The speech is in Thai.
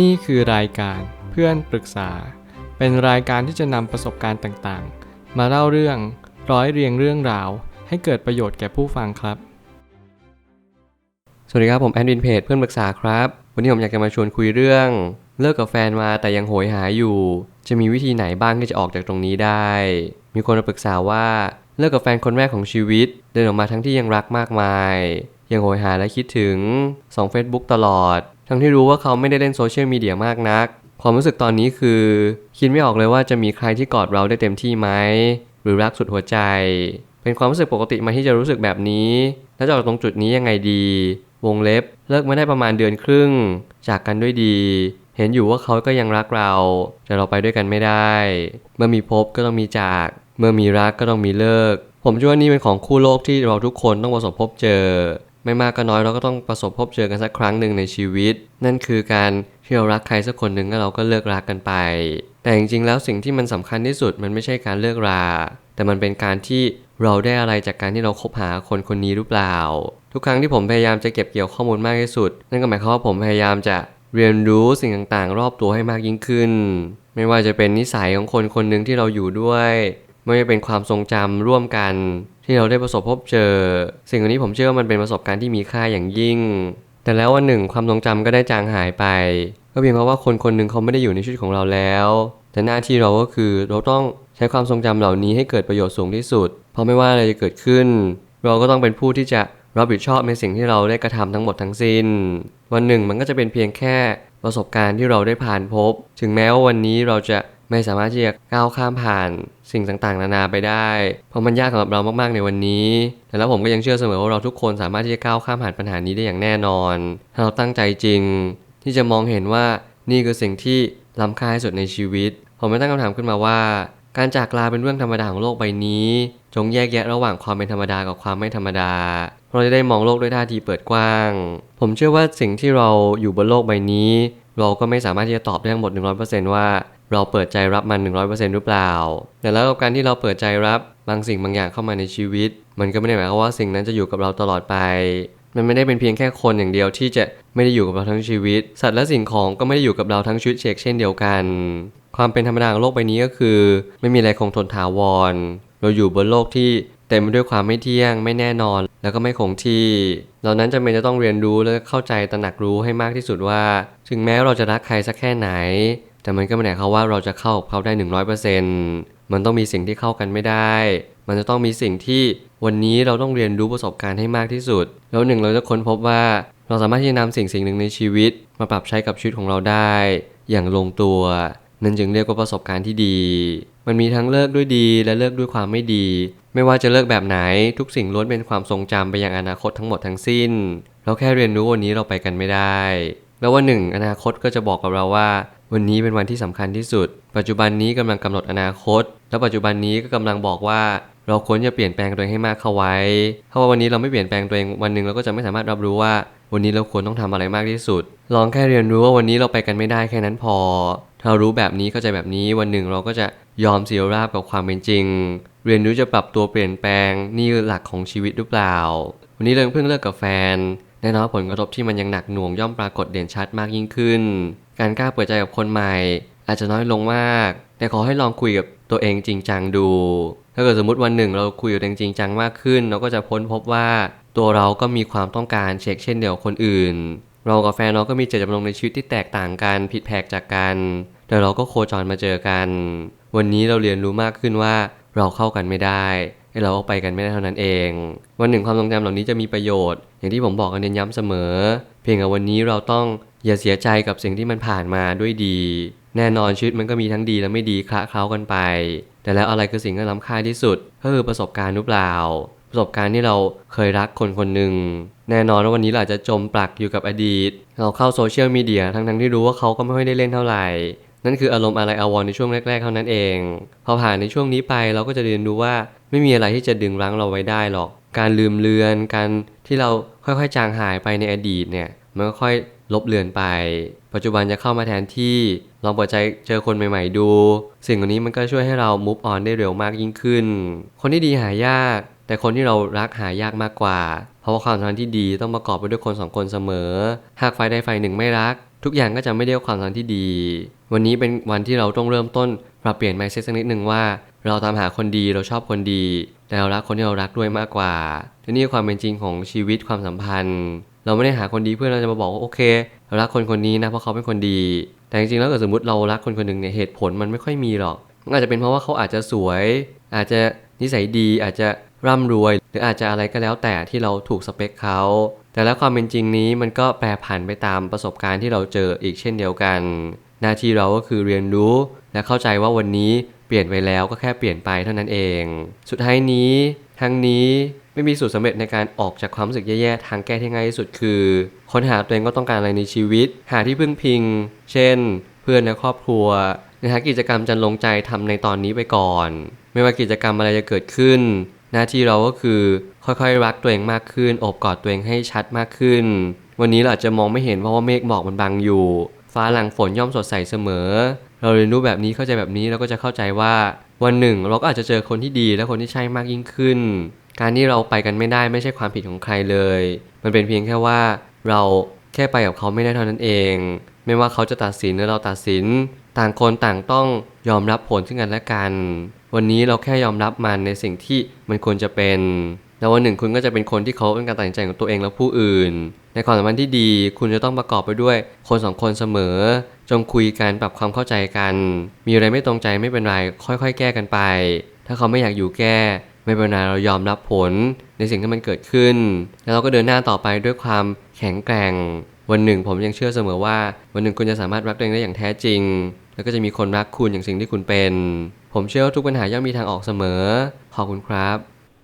นี่คือรายการเพื่อนปรึกษา เป็นรายการที่จะนำประสบการณ์ต่างๆ มาเล่าเรื่องร้อยเรียงเรื่องราว ให้เกิดประโยชน์แก่ผู้ฟังครับ สวัสดีครับผมแอดมินเพจเพื่อนปรึกษาครับ วันนี้ผมอยากจะมาชวนคุยเรื่อง เลิกกับแฟนมาแต่ยังโหยหาอยู่ จะมีวิธีไหนบ้างที่จะออกจากตรงนี้ได้ มีคนมาปรึกษาว่าเลิกกับแฟนคนแรกของชีวิต เดินออกมาทั้งที่ยังรักมากมาย ยังโหยหาและคิดถึงสอง Facebook ตลอด ทั้งที่รู้ว่าเขาไม่ได้เล่นโซเชียลมีเดียมากนัก ความรู้สึกตอนนี้คือ คิดไม่ออกเลยว่าจะมีใครที่กอดเราได้เต็มที่ไหมหรือรักสุดหัวใจ เป็นความรู้สึกปกติไหมาที่จะรู้สึกแบบนี้แล้วจะออกตรงจุดนี้ยังไงดี วงเล็บเลิกมาได้ประมาณเดือนครึ่ง จากกันด้วยดี เห็นอยู่ว่าเขาก็ยังรักเรา แต่เราไปด้วยกันไม่ได้ เมื่อมีพบก็ต้องมีจาก เมื่อมีรักก็ต้องมีเลิก ผมเชื่อว่านี่เป็นของคู่โลกที่เราทุกคนต้องประสบพบเจอ ไม่มากก็น้อยเราก็ต้องประสบพบเจอกันสักครั้งหนึ่งในชีวิต นั่นคือการที่เรารักใครสักคนหนึ่งแล้วเราก็เลิกรักกันไป แต่จริงๆแล้วสิ่งที่มันสำคัญที่สุดมันไม่ใช่การเลิกรา แต่มันเป็นการที่เราได้อะไรจากการที่เราคบหาคนคนนี้หรือเปล่า ทุกครั้งที่ผมพยายามจะเก็บเกี่ยวข้อมูลมากที่สุด นั่นก็หมายความว่าผมพยายามจะเรียนรู้สิ่งต่างๆ รอบตัวให้มากยิ่งขึ้น ไม่ว่าจะเป็นนิสัยของคนคนหนึ่งที่เราอยู่ด้วย ไม่ว่าจะเป็นความทรงจำร่วมกัน ที่เราได้ประสบพบเจอ สิ่งเหล่านี้ผมเชื่อว่ามันเป็นประสบการณ์ที่มีค่าอย่างยิ่ง แต่แล้ววันหนึ่งความทรงจำก็ได้จางหายไป ก็เพียงเพราะว่าคนคนหนึ่งเขาไม่ได้อยู่ในชีวิตของเราแล้ว แต่หน้าที่เราก็คือเราต้องใช้ความทรงจำเหล่านี้ให้เกิดประโยชน์สูงที่สุด เพราะไม่ว่าอะไรจะเกิดขึ้น เราก็ต้องเป็นผู้ที่จะรับผิดชอบในสิ่งที่เราได้กระทำทั้งหมดทั้งสิ้น วันหนึ่งมันก็จะเป็นเพียงแค่ประสบการณ์ที่เราได้ผ่านพบ ถึงแม้ว่าวันนี้เราจะ ไม่สามารถที่จะก้าวข้ามผ่านสิ่งต่างๆ นานาไปได้ เพราะมันยากสำหรับเรามากๆในวันนี้ แต่แล้วผมก็ยังเชื่อเสมอว่าเราทุกคนสามารถที่จะก้าวข้ามผ่านปัญหานี้ได้อย่างแน่นอน ถ้าเราตั้งใจจริง ที่จะมองเห็นว่านี่คือสิ่งที่ล้ำค่าที่สุดในชีวิต ผมไม่ตั้งคำถามขึ้นมาว่า การจากลาเป็นเรื่องธรรมดาของโลกใบนี้ จงแยกแยะระหว่างความเป็นธรรมดากับความไม่ธรรมดาเราจะได้มองโลกด้วยท่าทีเปิดกว้าง ผมเชื่อว่าสิ่งที่เราอยู่บนโลกใบนี้ เราก็ไม่สามารถที่จะตอบได้ทั้งหมด 100%ว่า เราเปิดใจรับมัน 100%หรือเปล่า แต่แล้วกับการที่เราเปิดใจรับบางสิ่งบางอย่างเข้ามาในชีวิต มันก็ไม่ได้หมายความว่าสิ่งนั้นจะอยู่กับเราตลอดไป มันไม่ได้เป็นเพียงแค่คนอย่างเดียวที่จะไม่ได้อยู่กับเราทั้งชีวิต สัตว์และสิ่งของก็ไม่ได้อยู่กับเราทั้งชีวิตเชกเช่นเดียวกัน ความเป็นธรรมดาของโลกใบนี้ก็คือ ไม่มีอะไรคงทนถาวร เราอยู่บนโลกที่เต็มไปด้วยความไม่เที่ยง ไม่แน่นอน แล้วก็ไม่คงที่เรานั้นจำเป็นจะต้องเรียนรู้และเข้าใจตระหนักรู้ให้มากที่สุดว่า ถึงแม้เราจะรักใครสักแค่ไหน แต่มันก็ไม่ได้เขาว่าเราจะเข้ากับเขาได้ 100%มันต้องมีสิ่งที่เข้ากันไม่ได้ มันจะต้องมีสิ่งที่วันนี้เราต้องเรียนรู้ประสบการณ์ให้มากที่สุด แล้วหนึ่งเราจะค้นพบว่าเราสามารถที่จะนำสิ่งสิ่งหนึ่งในชีวิต มาปรับใช้กับชีวิตของเราได้ อย่างลงตัว นั่นจึงเรียกว่าประสบการณ์ที่ดี มันมีทั้งเลิกด้วยดีและเลิกด้วยความไม่ดี ไม่ว่าจะเลิกแบบไหนทุกสิ่งล้วนเป็นความทรงจำไปยังอนาคตทั้งหมดทั้งสิ้น เราแค่เรียนรู้วันนี้เราไปกันไม่ได้ แล้ววันหนึ่งอนาคตก็จะบอกกับเราว่า วันนี้เป็นวันที่สำคัญที่สุด ปัจจุบันนี้กำลังกำหนดอนาคต แล้วปัจจุบันนี้ก็กำลังบอกว่า เราควรจะเปลี่ยนแปลงตัวเองให้มากเข้าไว้เพราะว่าวันนี้เราไม่เปลี่ยนแปลงตัวเองวันหนึ่งเราก็จะไม่สามารถรับรู้ว่า วันนี้เราควรต้องทำอะไรมากที่สุด ลองแค่เรียนรู้ว่าวันนี้เราไปกันไม่ได้แค่นั้นพอ ถ้าเรารู้แบบนี้เข้าใจแบบนี้วันหนึ่งเราก็จะยอมเสียราบกับความเป็นจริง เรียนรู้จะปรับตัวเปลี่ยนแปลงนี่คือหลักของชีวิตหรือเปล่า วันนี้เราเพิ่งเลิกกับแฟน แน่นอนผลกระทบที่มันยังหนักหน่วงย่อมปรากฏเด่นชัดมากยิ่งขึ้น การกล้าเปิดใจกับคนใหม่ อาจจะน้อยลงมาก แต่ขอให้ลองคุยกับตัวเองจริงจังดู ถ้าเกิดสมมติวันหนึ่งเราคุยกับตัวเองจริงจังมากขึ้น เราก็จะพ้นพบว่าตัวเราก็มีความต้องการเช็คเช่นเดียวกับคนอื่น เรากับแฟนเราก็มีเจตจำนงในชีวิตที่แตกต่างกันผิดแผกจากกัน แต่เราก็โคจรมาเจอกัน วันนี้เราเรียนรู้มากขึ้นว่าเราเข้ากันไม่ได้ ให้เราก็ไปกันไม่ได้เท่านั้นเอง วันหนึ่งความทรงจำเหล่านี้จะมีประโยชน์ อย่างที่ผมบอกกันเน้นย้ำเสมอ เพียงแต่วันนี้เราต้องอย่าเสียใจกับสิ่งที่มันผ่านมาด้วยดี แน่นอนชีวิตมันก็มีทั้งดีและไม่ดีคละเคล้ากันไป แต่แล้วอะไรคือสิ่งที่ล้ำค่าที่สุดก็คือประสบการณ์หรือเปล่า ประสบการณ์ที่เราเคยรักคนคนหนึ่งแน่นอนว่าวันนี้เราอาจะจมปลักอยู่กับอดีต เราเข้าโซเชียลมีเดียทั้งๆที่รู้ว่าเขาก็ไม่ค่อยได้เล่นเท่าไหร่นั่นคืออารมณ์อะไรอาวรณ์ในช่วงแรก ๆ เท่านั้นเอง พอผ่านในช่วงนี้ไปเราก็จะเรียนรู้ว่า ไม่มีอะไรที่จะดึงรั้งเราไว้ได้หรอก การลืมเลือน การที่เราค่อยๆ จางหายไปในอดีตเนี่ย มันก็ค่อยลบเลือนไป ปัจจุบันจะเข้ามาแทนที่ ลองเปิดใจเจอคนใหม่ๆดู สิ่งเหล่านี้มันก็ช่วยให้เรา move on ได้เร็วมากยิ่งขึ้น คนที่ดีหายาก แต่คนที่เรารักหายากมากกว่า เพราะว่าความสัมพันธ์ที่ดีต้องประกอบไปด้วยคนสองคนเสมอ หากฝ่ายใดฝ่ายหนึ่งไม่รัก ทุกอย่างก็จะไม่ได้ความสัมพันธ์ที่ดี วันนี้เป็นวันที่เราต้องเริ่มต้นปรับเปลี่ยน mindset สักนิดหนึ่งว่า เราตามหาคนดีเราชอบคนดีแต่เรารักคนที่เรารักด้วยมากกว่าและนี่คือความเป็นจริงของชีวิตความสัมพันธ์ เราไม่ได้หาคนดีเพื่อเราจะมาบอกว่าโอเคเรารักคนคนนี้นะเพราะเขาเป็นคนดี แต่จริงๆแล้วเกิดสมมติเรารักคนคนหนึ่งเนี่ยเหตุผลมันไม่ค่อยมีหรอกมันอาจจะเป็นเพราะว่าเขาอาจจะสวย อาจจะนิสัยดีอาจจะร่ำรวย หรืออาจจะอะไรก็แล้วแต่ที่เราถูกสเปคเขาแต่แล้วความเป็นจริงนี้มันก็แปรผันไปตามประสบการณ์ที่เราเจออีกเช่นเดียวกัน หน้าที่เราก็คือเรียนรู้และเข้าใจว่าวันนี้ เปลี่ยนไปแล้วก็แค่เปลี่ยนไปเท่านั้นเอง สุดท้ายนี้ทั้งนี้ไม่มีสูตรสำเร็จในการออกจากความรู้สึกแย่ๆ ทางแก้ที่ง่ายที่สุดคือค้นหาตัวเองก็ต้องการอะไรในชีวิต หาที่พึ่งพิง เช่น เพื่อนและครอบครัวหรือหากิจกรรมจันลงใจทำในตอนนี้ไปก่อน ไม่ว่ากิจกรรมอะไรจะเกิดขึ้น หน้าที่เราก็คือค่อยๆรักตัวเองมากขึ้นโอบกอดตัวเองให้ชัดมากขึ้น วันนี้เราอาจจะมองไม่เห็นเพราะว่าเมฆหมอกมันบังอยู่ ฟ้าหลังฝนย่อมสดใสเสมอ เราเรียนรู้แบบนี้เข้าใจแบบนี้เราก็จะเข้าใจว่าวันหนึ่ง เราก็อาจจะเจอคนที่ดีและคนที่ใช่มากยิ่งขึ้น การที่เราไปกันไม่ได้ไม่ใช่ความผิดของใครเลย มันเป็นเพียงแค่ว่าเราแค่ไปกับเขาไม่ได้เท่านั้นเอง ไม่ว่าเขาจะตัดสินหรือเราตัดสิน ต่างคนต่างต้องยอมรับผลซึ่งกันและกัน วันนี้เราแค่ยอมรับมันในสิ่งที่มันควรจะเป็น แล้ววันหนึ่งคุณก็จะเป็นคนที่เขาเป็นการตัดสินใจของตัวเองและผู้อื่น ในความสัมพันธ์ที่ดี คุณจะต้องประกอบไปด้วยคนสองคนเสมอ จงคุยกันปรับความเข้าใจกัน มีอะไรไม่ตรงใจไม่เป็นไรค่อยๆ แก้กันไป ถ้าเขาไม่อยากอยู่แก้ ไม่เป็นไรเรายอมรับผล ในสิ่งที่มันเกิดขึ้น แล้วเราก็เดินหน้าต่อไปด้วยความแข็งแกร่ง วันหนึ่งผมยังเชื่อเสมอว่า วันหนึ่งคุณจะสามารถรักตัวเองได้อย่างแท้จริง แล้วก็จะมีคนรักคุณอย่างสิ่งที่คุณเป็น ผมเชื่อว่าทุกปัญหาย่อมมีทางออกเสมอขอบคุณครับ